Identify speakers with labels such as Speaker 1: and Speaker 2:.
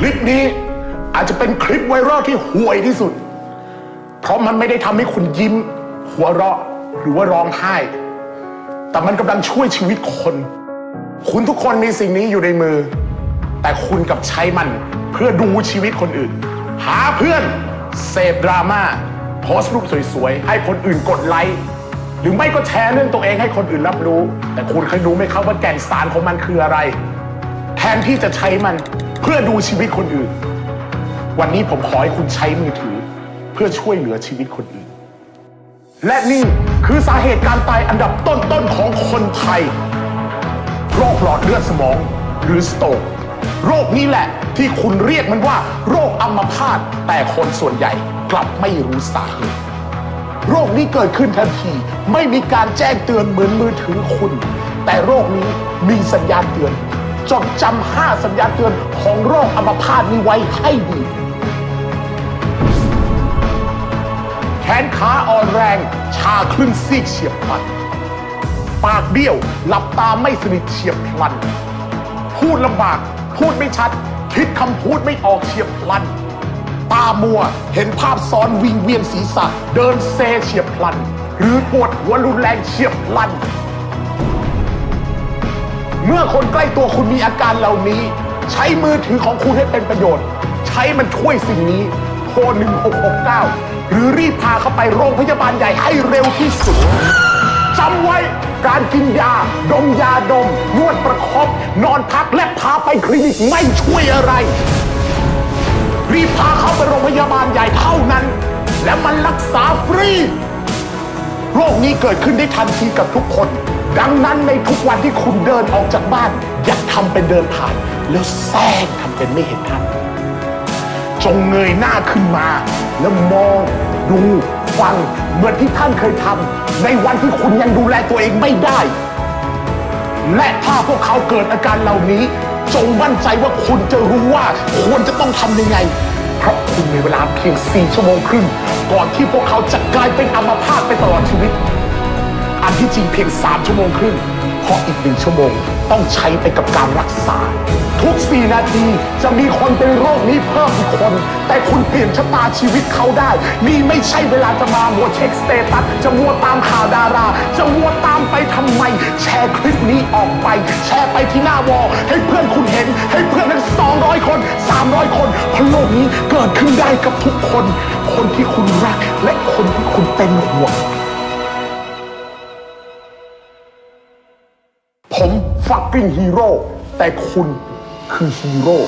Speaker 1: คลิปนี้อาจจะเป็นคลิปไวรัลที่ห่วยที่สุด เพราะมันไม่ได้ทำให้คุณยิ้ม หัวเราะหรือว่าร้องไห้ แต่มันกำลังช่วยชีวิตคน คุณทุกคนมีสิ่งนี้อยู่ในมือ แต่คุณกับใช้มันเพื่อดูชีวิตคนอื่น หาเพื่อนเสพดราม่าโพสต์รูปสวยๆ ให้คนอื่นกดไลค์หรือไม่ก็แชร์เรื่องตัวเองให้คนอื่นรับรู้ แต่คุณเคยรู้ไหมครับว่าแก่นสารของมันคืออะไร แทนที่จะใช้มันเพื่อดูชีวิตคนอื่น วันนี้ผมขอให้คุณใช้มือถือ เพื่อช่วยเหลือชีวิตคนอื่น และนี่คือสาเหตุการตายอันดับต้นๆของคนไทย โรคหลอดเลือดสมองหรือสโตรกโรคนี้แหละที่คุณเรียกมันว่า โรคอัมพาตแต่คนส่วนใหญ่กลับไม่รู้สาเหตุโรคนี้เกิดขึ้นทันที ไม่มีการแจ้งเตือนเหมือนมือถือคุณ แต่โรคนี้มีสัญญาณเตือน จดจำห้าสัญญาเตือนของโรคอัมพาตนี้ไว้ให้ดี แขนขาอ่อนแรง ชาครึ่งซีกเฉียบพลัน ปากเบี้ยว หลับตาไม่สนิทเฉียบพลัน พูดลำบาก พูดไม่ชัด คิดคำพูดไม่ออกเฉียบพลัน ตามัว เห็นภาพซ้อนวิงเวียนศีรษะ เดินเซเฉียบพลัน หรือปวดหัวรุนแรงเฉียบพลัน เมื่อคนใกล้ตัวคุณมีอาการเหล่านี้ ใช้มือถือของคุณให้เป็นประโยชน์ ใช้มันช่วยสิ่งนี้โทร1669 หรือรีบพาเขาไปโรงพยาบาลใหญ่ให้เร็วที่สุดจำไว้การกินยา ดมยาดม นวดประคบ นอนพักและพาไปคลินิกไม่ช่วยอะไร รีบพาเขาไปโรงพยาบาลใหญ่เท่านั้น และมันรักษาฟรี โรคนี้เกิดขึ้นได้ทันทีกับทุกคน ดังนั้นในทุกวันที่คุณเดินออกจากบ้าน อย่าทำเป็นเดินผ่าน แล้วแซงทำเป็นไม่เห็นท่าน จงเงยหน้าขึ้นมา แล้วมองดูฟังเหมือนที่ท่านเคยทำในวันที่คุณยังดูแลตัวเองไม่ได้ และถ้าพวกเขาเกิดอาการเหล่านี้ จงมั่นใจว่าคุณจะรู้ว่าควรจะต้องทำยังไง เพราะคุณมีเวลาเพียง 4 ชั่วโมงครึ่ง ก่อนที่พวกเขาจะกลายเป็นอัมพาตไปตลอดชีวิต อันที่จริงเพียง 3 ชั่วโมงครึ่งเพราะอีกหนึ่งชั่วโมงต้องใช้ไปกับการรักษา 4 นาที จะมีคนเป็นโรคนี้เพิ่มอีกคน แต่คุณเปลี่ยนชะตาชีวิตเขาได้ นี่ไม่ใช่เวลาจะมามัวเช็คสเตตัส จะมัวตามข่าวดารา จะมัวตามไปทำไม แชร์คลิปนี้ออกไป แชร์ไปที่หน้าวอลให้เพื่อนคุณเห็น ให้เพื่อนทั้ง 200 คน 300 คนเพราะโลกนี้เกิดขึ้นได้กับทุกคน คนที่คุณรักและคนที่คุณเป็นห่วงผมฟักกิ้งฮีโร่แต่คุณ คือฮีโร่